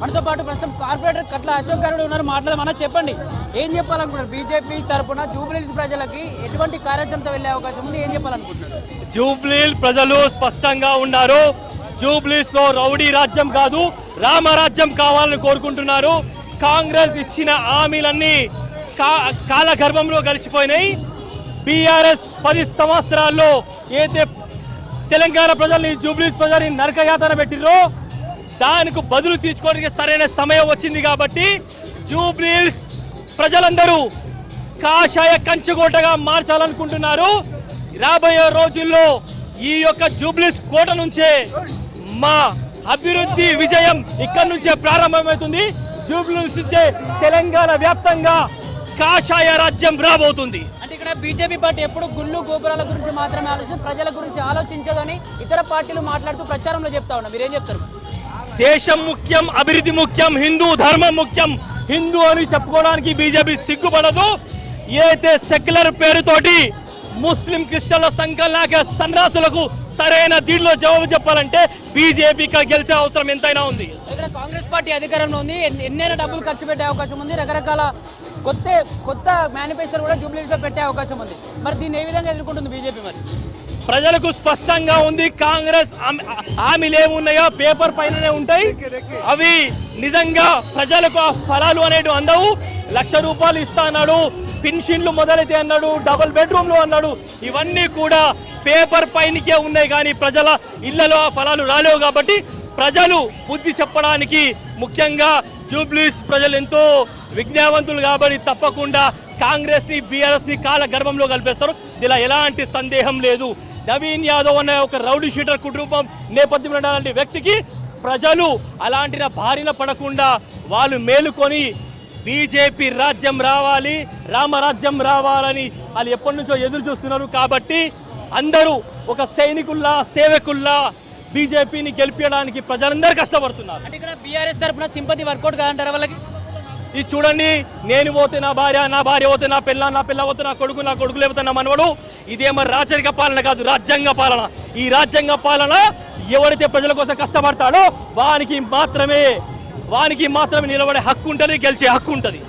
మనతో పాటు ప్రస్తుతం కార్పొరేటర్ కట్ల అశోక్ గారు ఉన్నారు. మాట్లాడమన్నా చెప్పండి. ఏం చెప్పాలనుకుంటున్నారు? బీజేపీ తరపున జూబ్లీస్ ప్రజలకి ఎటువంటి కార్యాచరణతో వెళ్ళే అవకాశం ఉంది? ఏం చెప్పాలనుకుంటున్నారు? జూబ్లీల్ ప్రజలు స్పష్టంగా ఉన్నారు. జూబ్లీస్లో రౌడీ రాజ్యం కాదు రామరాజ్యం కావాలని కోరుకుంటున్నారు. కాంగ్రెస్ ఇచ్చిన హామీలన్నీ కా కాలగర్భంలో కలిసిపోయినాయి బీఆర్ఎస్ పది సంవత్సరాల్లో ఏదైతే తెలంగాణ ప్రజల్ని జూబ్లీస్ ప్రజల్ని నరకయాతన పెట్టిరో దానికి బదులు తీర్చుకోవడానికి సరైన సమయం వచ్చింది కాబట్టి జూబ్లీల్స్ ప్రజలందరూ కాషాయ కంచుకోటగా మార్చాలనుకుంటున్నారు. రాబోయే రోజుల్లో ఈ యొక్క జూబ్లీస్ కోట నుంచే మా అభివృద్ధి విజయం ఇక్కడ నుంచే ప్రారంభమవుతుంది. జూబ్లీస్ నుంచే తెలంగాణ వ్యాప్తంగా కాషాయ రాజ్యం రాబోతుంది. అంటే ఇక్కడ బీజేపీ పార్టీ ఎప్పుడు గుళ్ళు గోపురాల గురించి మాత్రమే ఆలోచించి ప్రజల గురించి ఆలోచించదని ఇతర పార్టీలు మాట్లాడుతూ ప్రచారంలో చెప్తా ఉన్నా మీరేం చెప్తారు? దేశం ముఖ్యం అభివృద్ధి ముఖ్యం హిందూ ధర్మం ముఖ్యం. హిందూ అని చెప్పుకోవడానికి బీజేపీ సిగ్గుపడదు. ఏదైతే సెక్యులర్ పేరుతోటి ముస్లిం క్రిస్టియన్ల సంఘాలాగా సన్రాసులకు సరైన దీనిలో జవాబు చెప్పాలంటే బీజేపీకి గెలిచే అవసరం ఎంతైనా ఉంది. ఇక్కడ కాంగ్రెస్ పార్టీ అధికారంలో ఉంది. ఎన్నైనా డబ్బులు ఖర్చు పెట్టే అవకాశం ఉంది. రకరకాల కొత్త కొత్త మేనిఫెస్టో కూడా జూబ్లీస్లో పెట్టే అవకాశం ఉంది. మరి దీన్ని ఏ విధంగా ఎదుర్కొంటుంది బీజేపీ మరి? ప్రజలకు స్పష్టంగా ఉంది కాంగ్రెస్ హామీలు ఏమున్నాయో పేపర్ పైననే ఉంటాయి. అవి నిజంగా ప్రజలకు ఆ ఫలాలు అనేటివి అందవు. లక్ష రూపాయలు ఇస్తా అన్నాడు పెన్షన్లు మొదలైతే అన్నాడు డబుల్ బెడ్రూమ్లు అన్నాడు ఇవన్నీ కూడా పేపర్ పైనకే ఉన్నాయి. కానీ ప్రజల ఇళ్ళలో ఆ ఫలాలు రాలేవు కాబట్టి ప్రజలు బుద్ధి చెప్పడానికి ముఖ్యంగా జూబ్లీస్ ప్రజలు ఎంతో విజ్ఞావంతులు కాబట్టి తప్పకుండా కాంగ్రెస్ని బీఆర్ఎస్ని కాల గర్భంలో కల్పేస్తారు. ఇలా ఎలాంటి సందేహం లేదు. నవీన్ యాదవ్ అనే ఒక రౌడీ షీటర్ కుటుంబం నేపథ్యంలో ఉండాలంటే వ్యక్తికి ప్రజలు అలాంటి బారిన పడకుండా వాళ్ళు మేలుకొని బీజేపీ రాజ్యం రావాలి రామరాజ్యం రావాలని వాళ్ళు ఎప్పటి నుంచో ఎదురు చూస్తున్నారు కాబట్టి అందరూ ఒక సైనికుల్లా సేవకుల్లా బీజేపీని గెలిపించడానికి ప్రజలందరూ కష్టపడుతున్నారు. అంటే ఇక్కడ బీఆర్ఎస్ తరఫున సింపతి వర్కౌట్ కాదంటారా వాళ్ళకి? ఇది చూడండి నేను పోతే నా భార్య నా భార్య పోతే నా పిల్ల నా పిల్ల పోతే నా కొడుకు నా కొడుకు లేకపోతే నా మనవడు ఇదేమో రాచరిక పాలన కాదు రాజ్యాంగ పాలన. ఈ రాజ్యాంగ పాలన ఎవరైతే ప్రజల కోసం కష్టపడతాడో వానికి మాత్రమే వానికి మాత్రమే నిలబడే హక్కు ఉంటుంది గెలిచే హక్కు ఉంటుంది.